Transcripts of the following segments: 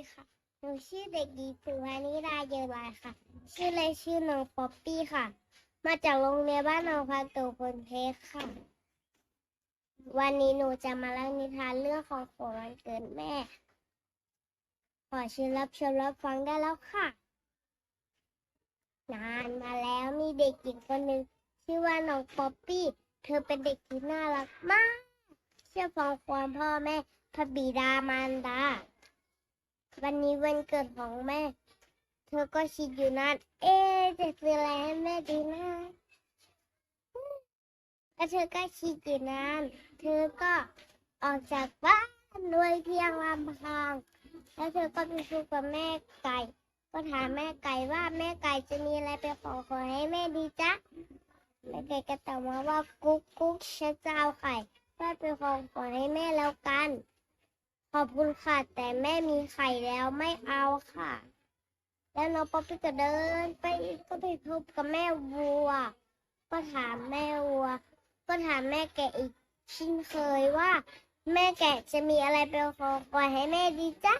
ีค่ะ หนูชื่อเด็กหญิงสุวรรณิดาเยอรายค่ะ ชื่อเลยชื่อน้องป๊อปปี้ค่ะ มาจากโรงเรียนบ้านหนองพาโตพลเพชรค่ะ วันนี้หนูจะมาเล่านิทานเรื่องของของวันเกิดแม่ ขอเชิญรับชมรับฟังได้แล้วค่ะ นานมาแล้วมีเด็กหญิงคนหนึ่งชื่อว่าน้องป๊อปปี้ เธอเป็นเด็กที่น่ารักมาก เชื่อฟังความพ่อแม่พระบิดามารดา วันนี้วันเกิดของแม่ เธอก็คิดอยู่นานเอ๊จะซื้ออะไรให้แม่ดีนะแล้วเธอก็คิดอยู่นานเธอก็ออกจากบ้านโดยเพียงลำพัง แล้วเธอก็ไปคุยกับแม่ไก่ ก็ถามแม่ไก่ว่าแม่ไก่จะมีอะไรไปขอขอให้แม่ดีจ๊ะแม่ไก่ก็ตอบมาว่ากุ๊กกุ๊กฉันจะเอาไข่เพื่ไปขอขอให้แม่แล้วกัน ขอบคุณค่ะ แต่แม่มีไข่แล้วไม่เอาค่ะ แล้วน้องป๊อปปี้ก็เดินไปก็ไปพบกับแม่วัว ก็ถามแม่วัว ก็ถามแม่แกะอีกชินเคยว่า แม่แกะจะมีอะไรไปของขอให้แม่ดีจ๊ะ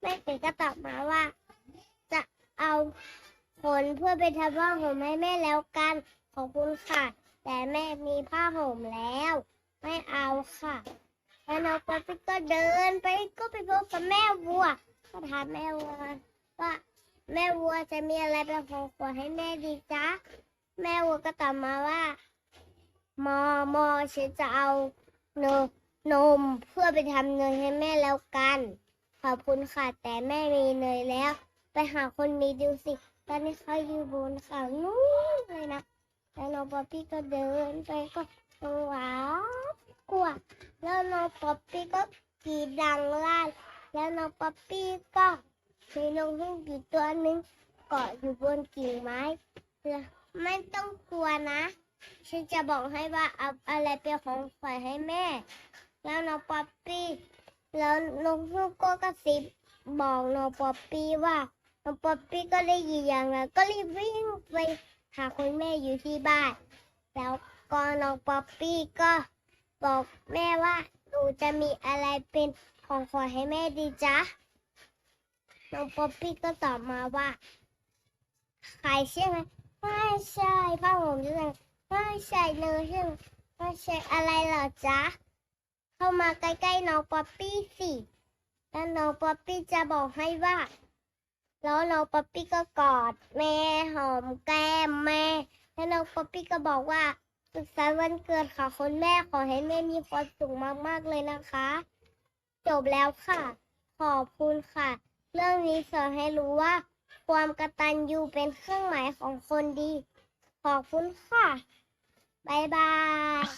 แม่แกะก็ตอบมาว่า จะเอาขนเพื่อไปทำผ้าห่มให้แม่แล้วกัน ขอบคุณค่ะ แต่แม่มีผ้าห่มแล้ว ไม่เอาค่ะ แล้วน้องป๊อปปี้ก็เดินไปก็ไปพบกับแม่วัว ก็ถามแม่วัวว่าแม่วัวจะมีอะไรเป็นของขวัญให้แม่ดีจ๊ะ แม่วัวก็ตอบมาว่า มอมอฉันจะเอานมนมเพื่อไปทำเนยให้แม่แล้วกัน ขอบคุณค่ะแต่แม่มีเนยแล้ว ไปหาคนมีดูสิ ตอนนี้เขาอยู่บนเขานู้นเลยนะ แล้วน้องป๊อปปี้ก็เดินไปก็ว้าว กลัวแล้วน้องป๊อปปี้ก็กรีดดังลั่นแล้วน้องป๊อปปี้ก็มีนกฮูกอยู่ตัวหนึ่งเกาะอยู่บนกิ่งไม้แล้วไม่ต้องกลัวนะ ฉันจะบอกให้ว่าเอาอะไรเป็นของขวัญให้แม่ แล้วน้องป๊อปปี้แล้วนกฮูกก็กระซิบบอกน้องป๊อปปี้ว่าน้องป๊อปปี้ก็ได้ยินอย่างนั้นก็รีบวิ่งไปหาคุณแม่อยู่ที่บ้าน แล้วก็น้องป๊อปปี้ก็ บอกแม่ว่าหนูจะมีอะไรเป็นของขวัญให้แม่ดีจ๊ะ น้องป๊อปปี้ก็ตอบมาว่าไข่ใช่ไหมไม่ใช่ผ้าห่มใช่ไหมไม่ใช่เนยใช่ไหมไม่ใช่อะไรเหรอจ๊ะ เข้ามาใกล้ๆน้องป๊อปปี้สิแล้วน้องป๊อปปี้จะบอกให้ว่า แล้วน้องป๊อปปี้ก็กอดแม่หอมแก้มแม่ แล้วน้องป๊อปปี้ก็บอกว่า สุขสันต์วันเกิดค่ะคุณแม่ขอให้แม่มีความสุขมากๆเลยนะคะ จบแล้วค่ะ ขอบคุณค่ะ เรื่องนี้สอนให้รู้ว่า ความกตัญญูเป็นเครื่องหมายของคนดี ขอบคุณค่ะ บ๊ายบาย